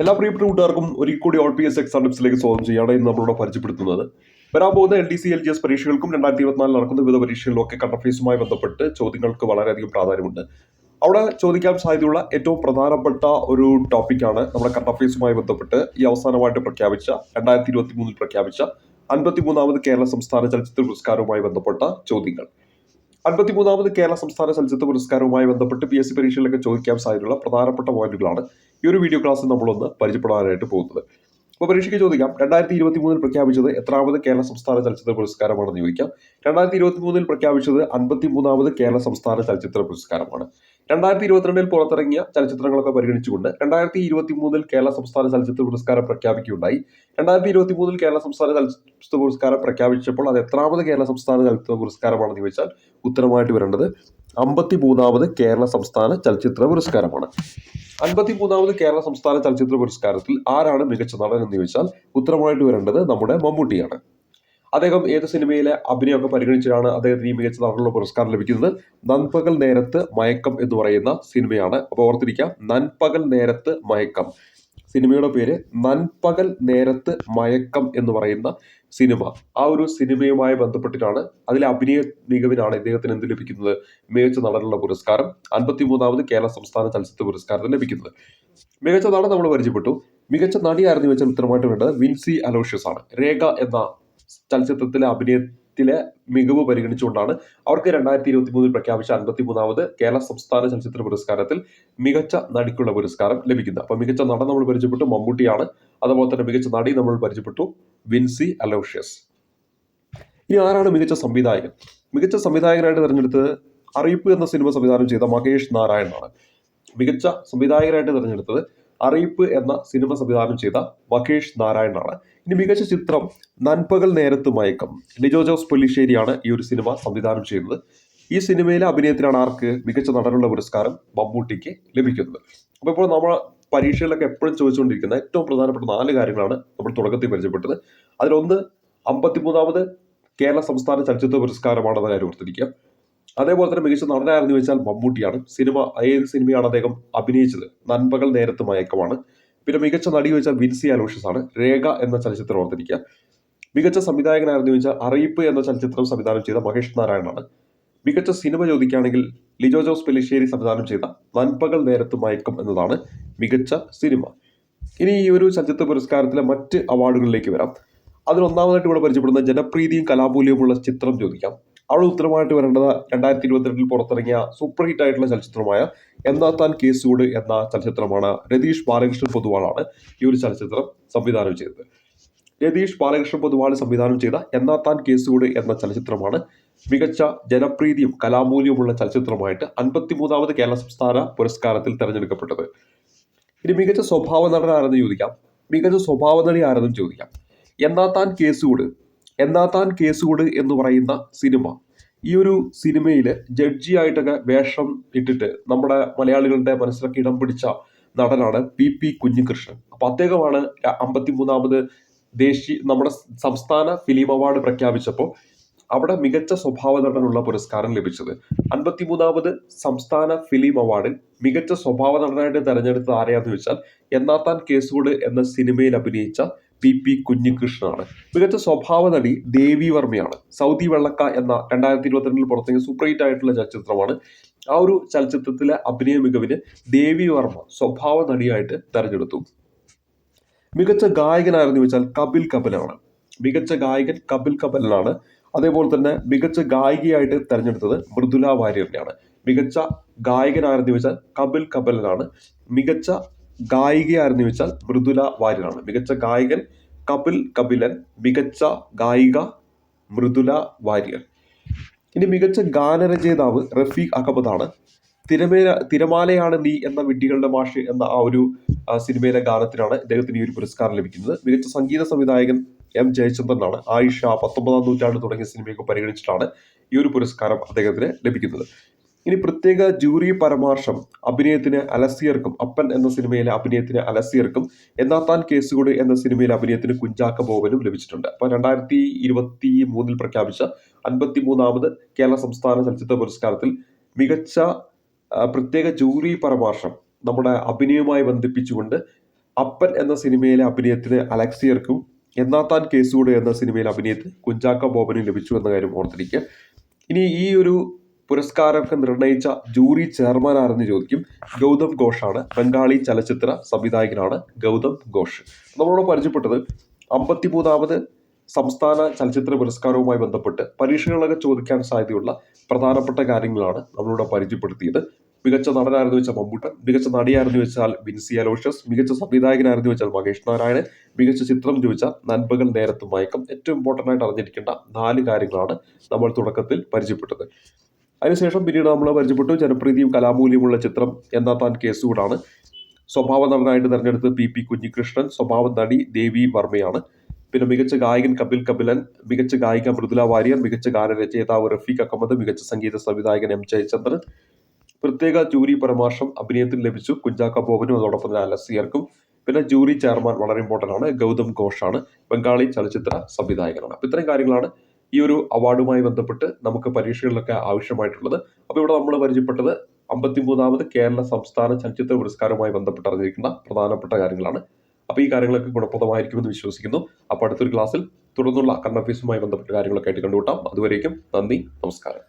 എല്ലാ പ്രിയപ്പെട്ട കൂട്ടുകാർക്കും ഒരിക്കൽ കൂടി ഓൾ പി എസ് എക്സാം ടിപ്സിലേക്ക് സ്വാഗതം ചെയ്യാണ് ഇന്ന് നമ്മളോട് പരിചയപ്പെടുത്തുന്നത് വരാൻ പോകുന്ന L D C L G S പരീക്ഷകൾക്കും രണ്ടായിരത്തി ഇരുപത്തിനാലിൽ നടക്കുന്ന വിവിധ പരീക്ഷകളിലും ഒക്കെ കട്ടഫീസുമായി ബന്ധപ്പെട്ട് ചോദ്യങ്ങൾക്ക് വളരെയധികം പ്രാധാന്യമുണ്ട്. അവിടെ ചോദിക്കാൻ സാധ്യതയുള്ള ഏറ്റവും പ്രധാനപ്പെട്ട ഒരു ടോപ്പിക്കാണ് നമ്മുടെ കട്ടഫീസുമായി ബന്ധപ്പെട്ട് ഈ അവസാനമായിട്ട് പ്രഖ്യാപിച്ച രണ്ടായിരത്തി ഇരുപത്തി മൂന്നിൽ പ്രഖ്യാപിച്ച അൻപത്തിമൂന്നാമത് കേരള സംസ്ഥാന ചലച്ചിത്ര പുരസ്കാരവുമായി ബന്ധപ്പെട്ട ചോദ്യങ്ങൾ. അൻപത്തിമൂന്നാമത് കേരള സംസ്ഥാന ചലച്ചിത്ര പുരസ്കാരവുമായി ബന്ധപ്പെട്ട് പി എസ് സി പരീക്ഷയിലൊക്കെ ചോദിക്കാൻ സാധ്യതയുള്ള പ്രധാനപ്പെട്ട പോയിന്റുകളാണ് ഈ ഒരു വീഡിയോ ക്ലാസ്സിൽ നമ്മളൊന്ന് പരിചയപ്പെടാനായിട്ട് പോകുന്നത്. അപ്പോൾ പരീക്ഷയ്ക്ക് ചോദിക്കാം രണ്ടായിരത്തി ഇരുപത്തി മൂന്നിൽ പ്രഖ്യാപിച്ചത് എത്രാമത് കേരള സംസ്ഥാന ചലച്ചിത്ര പുരസ്കാരമാണെന്ന് ചോദിക്കാം. രണ്ടായിരത്തി ഇരുപത്തി മൂന്നിൽ പ്രഖ്യാപിച്ചത് അൻപത്തി മൂന്നാമത് കേരള സംസ്ഥാന ചലച്ചിത്ര പുരസ്കാരമാണ്. രണ്ടായിരത്തി ഇരുപത്തിരണ്ടിൽ പുറത്തിറങ്ങിയ ചലച്ചിത്രങ്ങളൊക്കെ പരിഗണിച്ചുകൊണ്ട് രണ്ടായിരത്തി ഇരുപത്തി മൂന്നിൽ കേരള സംസ്ഥാന ചലച്ചിത്ര പുരസ്കാരം പ്രഖ്യാപിക്കുകയുണ്ടായി. രണ്ടായിരത്തി ഇരുപത്തി മൂന്നിൽ കേരള സംസ്ഥാന ചലച്ചിത്ര പുരസ്കാരം പ്രഖ്യാപിച്ചപ്പോൾ അത് എത്രാമത് കേരള സംസ്ഥാന ചലച്ചിത്ര പുരസ്കാരമാണെന്ന് ചോദിച്ചാൽ ഉത്തരമായിട്ട് വരേണ്ടത് അമ്പത്തി മൂന്നാമത് കേരള സംസ്ഥാന ചലച്ചിത്ര പുരസ്കാരമാണ്. അൻപത്തി മൂന്നാമത് കേരള സംസ്ഥാന ചലച്ചിത്ര പുരസ്കാരത്തിൽ ആരാണ് മികച്ച നടൻ എന്ന് ചോദിച്ചാൽ ഉത്തരമായിട്ട് വരേണ്ടത് നമ്മുടെ മമ്മൂട്ടിയാണ്. അദ്ദേഹം ഏത് സിനിമയിലെ അഭിനയമൊക്കെ പരിഗണിച്ചാണ് അദ്ദേഹത്തിന് ഈ മികച്ച നടനുള്ള പുരസ്കാരം ലഭിക്കുന്നത്? നൻപകൽ നേരത്ത് മയക്കം എന്ന് പറയുന്ന സിനിമയാണ്. അപ്പോൾ ഓർത്തിരിക്കാം. നൻപകൽ നേരത്ത് മയക്കം. സിനിമയുടെ പേര് നൻപകൽ നേരത്ത് മയക്കം എന്ന് പറയുന്ന സിനിമ. ആ ഒരു സിനിമയുമായി ബന്ധപ്പെട്ടിട്ടാണ് അതിലെ അഭിനയ മികവിനാണ് ഇദ്ദേഹത്തിന് എന്ത് ലഭിക്കുന്നത്? മികച്ച നടനുള്ള പുരസ്കാരം. അൻപത്തി മൂന്നാമത് കേരള സംസ്ഥാന ചലച്ചിത്ര പുരസ്കാരത്തിന് ലഭിക്കുന്നത്. മികച്ച നടൻ നമ്മൾ പരിചയപ്പെട്ടു. മികച്ച നടിയായിരുന്നു വെച്ചാൽ ഉത്തരമായിട്ട് വേണ്ടത് വിൻസി അലോഷ്യസ് ആണ് രേഖ എന്ന ചലച്ചിത്രത്തിലെ അഭിനയത്തിലെ മികവ് പരിഗണിച്ചുകൊണ്ടാണ് അവർക്ക് രണ്ടായിരത്തി ഇരുപത്തി മൂന്നിൽ പ്രഖ്യാപിച്ച അൻപത്തി മൂന്നാമത് കേരള സംസ്ഥാന ചലച്ചിത്ര പുരസ്കാരത്തിൽ മികച്ച നടിക്കുള്ള പുരസ്കാരം ലഭിക്കുന്നത്. അപ്പോൾ മികച്ച നടൻ നമ്മൾ പരിചയപ്പെട്ടു മമ്മൂട്ടിയാണ്. അതുപോലെ തന്നെ മികച്ച നടി നമ്മൾ പരിചയപ്പെട്ടു വിൻസി അലോഷ്യസ്. ഇനി ആരാണ് മികച്ച സംവിധായകൻ? മികച്ച സംവിധായകനായിട്ട് തിരഞ്ഞെടുത്തത് അറിയിപ്പ് എന്ന സിനിമ സംവിധാനം ചെയ്ത മഹേഷ് നാരായണനാണ്. മികച്ച സംവിധായകനായിട്ട് തിരഞ്ഞെടുത്തത് അറിയിപ്പ് എന്ന സിനിമ സംവിധാനം ചെയ്ത മഹേഷ് നാരായണനാണ്. ഇനി മികച്ച ചിത്രം നൻപകൽ നേരത്ത് മയക്കം. ലിജോ ജോസ് പൊല്ലിശ്ശേരിയാണ് ഈ ഒരു സിനിമ സംവിധാനം ചെയ്യുന്നത്. ഈ സിനിമയിലെ അഭിനയത്തിനാണ് ആർക്ക് മികച്ച നടനുള്ള പുരസ്കാരം മമ്മൂട്ടിക്ക് ലഭിക്കുന്നത്. അപ്പോൾ ഇപ്പോൾ നമ്മൾ പരീക്ഷകളിലൊക്കെ എപ്പോഴും ചോദിച്ചുകൊണ്ടിരിക്കുന്ന ഏറ്റവും പ്രധാനപ്പെട്ട നാല് കാര്യങ്ങളാണ് നമ്മൾ തുടക്കത്തിൽ പരിചയപ്പെട്ടത്. അതിലൊന്ന് അമ്പത്തിമൂന്നാമത് കേരള സംസ്ഥാന ചലച്ചിത്ര പുരസ്കാരമാണെന്ന കാര്യം ഓർത്തിരിക്കുക. അതേപോലെ തന്നെ മികച്ച നടനായിരുന്നു വെച്ചാൽ മമ്മൂട്ടിയാണ്. സിനിമ ഏത് സിനിമയാണ് അദ്ദേഹം അഭിനയിച്ചത്? നൻപകൽ നേരത്ത് മയക്കമാണ്. പിന്നെ മികച്ച നടി ചോദിച്ചാൽ വിൻസി അലോഷ്യസ് ആണ്. രേഖ എന്ന ചലച്ചിത്രം ഓർത്തിരിക്കുക. മികച്ച സംവിധായകനായിരുന്നു ചോദിച്ചാൽ അറിയിപ്പ് എന്ന ചലച്ചിത്രം സംവിധാനം ചെയ്ത മഹേഷ് നാരായണാണ് മികച്ച സിനിമ ചോദിക്കുകയാണെങ്കിൽ ലിജോ ജോസ് പെല്ലിശ്ശേരി സംവിധാനം ചെയ്ത നൻപകൽ നേരത്ത് മയക്കം എന്നതാണ് മികച്ച സിനിമ. ഇനി ഈ ഒരു ചലച്ചിത്ര പുരസ്കാരത്തിലെ മറ്റ് അവാർഡുകളിലേക്ക് വരാം. അതിൽ ഒന്നാമതായിട്ട് ഇവിടെ പരിചയപ്പെടുന്ന ജനപ്രീതിയും കലാമൂല്യവുമുള്ള ചിത്രം ചോദിക്കാം. അവിടെ ഉത്തരമായിട്ട് വരേണ്ടത് രണ്ടായിരത്തി ഇരുപത്തിരണ്ടിൽ പുറത്തിറങ്ങിയ സൂപ്പർ ഹിറ്റ് ആയിട്ടുള്ള ചലച്ചിത്രമായ എന്നാ താൻ കേസുകൂട് എന്ന ചലച്ചിത്രമാണ് രതീഷ് ബാലകൃഷ്ണൻ പൊതുവാളാണ് ഈ ഒരു ചലച്ചിത്രം സംവിധാനം ചെയ്തത്. രതീഷ് ബാലകൃഷ്ണൻ പൊതുവാൾ സംവിധാനം ചെയ്ത എന്നാ താൻ കേസുകൂട് എന്ന ചലച്ചിത്രമാണ് മികച്ച ജനപ്രീതിയും കലാമൂല്യവുമുള്ള ചലച്ചിത്രമായിട്ട് അൻപത്തിമൂന്നാമത് കേരള സംസ്ഥാന പുരസ്കാരത്തിൽ തെരഞ്ഞെടുക്കപ്പെട്ടത്. ഇനി മികച്ച സ്വഭാവ നടൻ ആരെന്ന് ചോദിക്കാം. മികച്ച സ്വഭാവ നടി ആരെന്നും ചോദിക്കാം. എന്നാ താൻ കേസുകൂട് എന്നാ താൻ കേസുകൂട് എന്ന് പറയുന്ന സിനിമ. ഈ ഒരു സിനിമയിൽ ജഡ്ജി ആയിട്ടൊക്കെ വേഷം ഇട്ടിട്ട് നമ്മുടെ മലയാളികളുടെ മനസ്സിലൊക്കെ ഇടം പിടിച്ച നടനാണ് പി പി കുഞ്ഞികൃഷ്ണൻ. അപ്പൊ അദ്ദേഹമാണ് അമ്പത്തി മൂന്നാമത് ദേശീയ നമ്മുടെ സംസ്ഥാന ഫിലിം അവാർഡ് പ്രഖ്യാപിച്ചപ്പോൾ അവിടെ മികച്ച സ്വഭാവ നടനുള്ള പുരസ്കാരം ലഭിച്ചത്. അൻപത്തിമൂന്നാമത് സംസ്ഥാന ഫിലിം അവാർഡിൽ മികച്ച സ്വഭാവ നടനായിട്ട് തെരഞ്ഞെടുത്തത് ആരെയാന്ന് വെച്ചാൽ എന്നാത്താൻ കേസുകൂട് എന്ന സിനിമയിൽ അഭിനയിച്ച പി പി കുഞ്ഞികൃഷ്ണനാണ്. മികച്ച സ്വഭാവ നടി ദേവി വർമ്മയാണ്. സൗദി വെള്ളക്ക എന്ന രണ്ടായിരത്തി ഇരുപത്തിരണ്ടിൽ പുറത്തിറങ്ങിയ സൂപ്പർ ഹിറ്റ് ആയിട്ടുള്ള ചലച്ചിത്രമാണ്. ആ ഒരു ചലച്ചിത്രത്തിലെ അഭിനയ മികവിന് ദേവി വർമ്മ സ്വഭാവ നടിയായിട്ട് തെരഞ്ഞെടുത്തു. മികച്ച ഗായകനായിരുന്നു വെച്ചാൽ കപിൽ കപലാണ്. മികച്ച ഗായകൻ കപിൽ കപലിനാണ് അതേപോലെ തന്നെ മികച്ച ഗായികയായിട്ട് തെരഞ്ഞെടുത്തത് മൃദുല വാര്യറിനെയാണ്. മികച്ച ഗായകനായിരുന്നു വെച്ചാൽ കപിൽ കപലിനാണ് മികച്ച ഗായികയായിരുന്നു വെച്ചാൽ മൃദുല വാര്യനാണ്. മികച്ച ഗായകൻ കപിൽ കപിലൻ മികച്ച ഗായിക മൃദുല വാര്യർ. ഇനി മികച്ച ഗാനരചയിതാവ് റഫീഖ് അഹമ്മദാണ്. തിരമേല തിരമാലയാണ് നീ എന്ന വിഡ്ഢികളുടെ മാഷ് എന്ന ആ ഒരു സിനിമയിലെ ഗാനത്തിനാണ് ഇദ്ദേഹത്തിന് ഈ ഒരു പുരസ്കാരം ലഭിക്കുന്നത്. മികച്ച സംഗീത സംവിധായകൻ എം ജയചന്ദ്രനാണ്. ആയിഷ പത്തൊമ്പതാം നൂറ്റാണ്ട് തുടങ്ങിയ സിനിമയൊക്കെ പരിഗണിച്ചിട്ടാണ് ഈ ഒരു പുരസ്കാരം അദ്ദേഹത്തിന് ലഭിക്കുന്നത്. ഇനി പ്രത്യേക ജൂറി പരാമർശം അഭിനയത്തിന് അലസിയർക്കും അപ്പൻ എന്ന സിനിമയിലെ അഭിനയത്തിന് അലസിയർക്കും എന്നാ താൻ കേസുകൂട് എന്ന സിനിമയിലെ അഭിനയത്തിന് കുഞ്ചാക്ക ബോബനും ലഭിച്ചിട്ടുണ്ട്. അപ്പോൾ രണ്ടായിരത്തി ഇരുപത്തി മൂന്നിൽ പ്രഖ്യാപിച്ച അൻപത്തി മൂന്നാമത് കേരള സംസ്ഥാന ചലച്ചിത്ര പുരസ്കാരത്തിൽ മികച്ച പ്രത്യേക ജൂറി പരാമർശം നമ്മുടെ അഭിനയവുമായി ബന്ധിപ്പിച്ചുകൊണ്ട് അപ്പൻ എന്ന സിനിമയിലെ അഭിനയത്തിന് അലക്സിയർക്കും എന്നാത്താൻ കേസുകൂട് എന്ന സിനിമയിലെ അഭിനയത്തിന് കുഞ്ചാക്ക ബോബനും ലഭിച്ചു എന്ന കാര്യം ഓർത്തിരിക്കുക. ഇനി ഈ ഒരു പുരസ്കാരമൊക്കെ നിർണയിച്ച ജൂറി ചെയർമാൻ ചോദിക്കും. ഗൗതം ഘോഷാണ്. ബംഗാളി ചലച്ചിത്ര സംവിധായകനാണ് ഗൗതം ഘോഷ്. നമ്മളോട് പരിചയപ്പെട്ടത് അമ്പത്തിമൂന്നാമത് സംസ്ഥാന ചലച്ചിത്ര പുരസ്കാരവുമായി ബന്ധപ്പെട്ട് പരീക്ഷകളൊക്കെ ചോദിക്കാൻ സാധ്യതയുള്ള പ്രധാനപ്പെട്ട കാര്യങ്ങളാണ് നമ്മളിവിടെ പരിചയപ്പെടുത്തിയത്. മികച്ച നടനായിരുന്നു വെച്ചാൽ മമ്മൂട്ടൻ മികച്ച നടിയായിരുന്നു വെച്ചാൽ വിൻസി അലോഷ്യസ് മികച്ച സംവിധായകനായിരുന്നു വെച്ചാൽ മഹേഷ് നാരായണൻ മികച്ച ചിത്രം ചോദിച്ചാൽ നൻപകൽ നേരത്തും മയക്കം. ഏറ്റവും ഇമ്പോർട്ടന്റ് ആയിട്ട് അറിഞ്ഞിരിക്കേണ്ട നാല് കാര്യങ്ങളാണ് നമ്മൾ തുടക്കത്തിൽ പരിചയപ്പെട്ടത്. അതിനുശേഷം പിന്നീട് നമ്മൾ പരിചയപ്പെട്ടു ജനപ്രീതിയും കലാമൂല്യമുള്ള ചിത്രം എന്നാ താൻ കേസുകൂടാണ്. സ്വഭാവ നടനായിട്ട് തിരഞ്ഞെടുത്ത് പി പി കുഞ്ഞികൃഷ്ണൻ സ്വഭാവ നടി ദേവി വർമ്മയാണ്. പിന്നെ മികച്ച ഗായകൻ കപിൽ കപിലൻ മികച്ച ഗായിക മൃദുല വാര്യർ മികച്ച ഗാനരചയിതാവ് റഫീഖ് അഹമ്മദ് മികച്ച സംഗീത സംവിധായകൻ എം ജയചന്ദ്രൻ പ്രത്യേക ജൂറി പരാമർശം അഭിനയത്തിൽ ലഭിച്ചു കുഞ്ചാക്ക ബോബനും അതോടൊപ്പം തന്നെ അലസിയർക്കും. പിന്നെ ജൂറി ചെയർമാൻ വളരെ ഇമ്പോർട്ടന്റ് ആണ് ഗൗതം ഘോഷാണ്. ബംഗാളി ചലച്ചിത്ര സംവിധായകനാണ്. അപ്പോൾ ഇത്തരം കാര്യങ്ങളാണ് ഈ ഒരു അവാർഡുമായി ബന്ധപ്പെട്ട് നമുക്ക് പരീക്ഷകളിലൊക്കെ ആവശ്യമായിട്ടുള്ളത്. അപ്പോൾ ഇവിടെ നമ്മൾ പരിചയപ്പെട്ടത് അമ്പത്തിമൂന്നാമത് കേരള സംസ്ഥാന ചലച്ചിത്ര പുരസ്കാരവുമായി ബന്ധപ്പെട്ട് അറിഞ്ഞിരിക്കുന്ന പ്രധാനപ്പെട്ട കാര്യങ്ങളാണ്. അപ്പോൾ ഈ കാര്യങ്ങളൊക്കെ ഗുണപ്രദമായിരിക്കുമെന്ന് വിശ്വസിക്കുന്നു. അപ്പോൾ അടുത്തൊരു ക്ലാസ്സിൽ തുടർന്നുള്ള കണ്ണഫീസുമായി ബന്ധപ്പെട്ട കാര്യങ്ങളൊക്കെ ആയിട്ട് കണ്ടുകൂട്ടാം അതുവരേക്കും നന്ദി നമസ്കാരം.